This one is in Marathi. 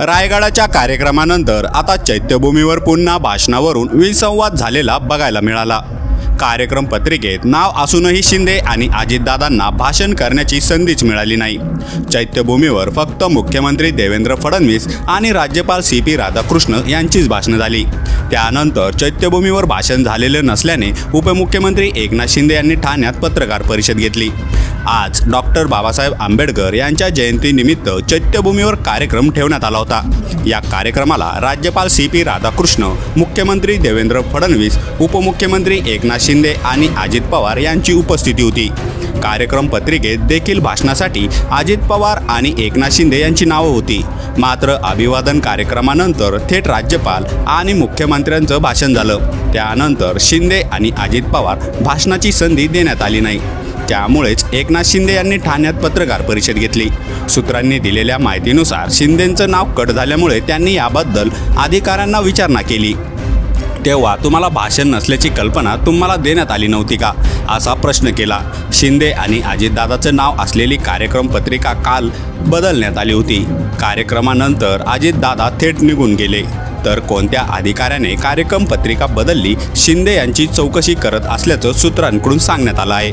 रायगडाच्या कार्यक्रमानंतर आता चैत्यभूमीवर पुन्हा भाषणावरून विसंवाद झालेला बघायला मिळाला. कार्यक्रम पत्रिकेत नाव असूनही शिंदे आणि अजितदादांना भाषण करण्याची संधीच मिळाली नाही. चैत्यभूमीवर फक्त मुख्यमंत्री देवेंद्र फडणवीस आणि राज्यपाल सी पी राधाकृष्ण यांचीच भाषणं झाली. त्यानंतर चैत्यभूमीवर भाषण झालेले नसल्याने उपमुख्यमंत्री एकनाथ शिंदे यांनी ठाण्यात पत्रकार परिषद घेतली. आज डॉक्टर बाबासाहेब आंबेडकर यांच्या जयंतीनिमित्त चैत्यभूमीवर कार्यक्रम ठेवण्यात आला होता. या कार्यक्रमाला राज्यपाल सी पी राधाकृष्ण मुख्यमंत्री देवेंद्र फडणवीस उपमुख्यमंत्री एकनाथ शिंदे आणि अजित पवार यांची उपस्थिती होती. कार्यक्रम पत्रिकेत देखील भाषणासाठी अजित पवार आणि एकनाथ शिंदे यांची नावं होती. मात्र अभिवादन कार्यक्रमानंतर थेट राज्यपाल आणि मुख्यमंत्र्यांचं भाषण झालं. त्यानंतर शिंदे आणि अजित पवार भाषणाची संधी देण्यात आली नाही. त्यामुळेच एकनाथ शिंदे यांनी ठाण्यात पत्रकार परिषद घेतली. सूत्रांनी दिलेल्या माहितीनुसार शिंदेंचं नाव कट झाल्यामुळे त्यांनी याबद्दल अधिकाऱ्यांना विचारणा केली. तेव्हा तुम्हाला भाषण नसल्याची कल्पना तुम्हाला देण्यात आली नव्हती का? असा प्रश्न केला. शिंदे आणि अजितदादाचं नाव असलेली कार्यक्रम पत्रिका काल बदलण्यात आली होती. कार्यक्रमानंतर अजितदादा थेट निघून गेले. तर कोणत्या अधिकाऱ्याने कार्यक्रम पत्रिका बदलली शिंदे यांची चौकशी करत असल्याचं सूत्रांकडून सांगण्यात आलं आहे.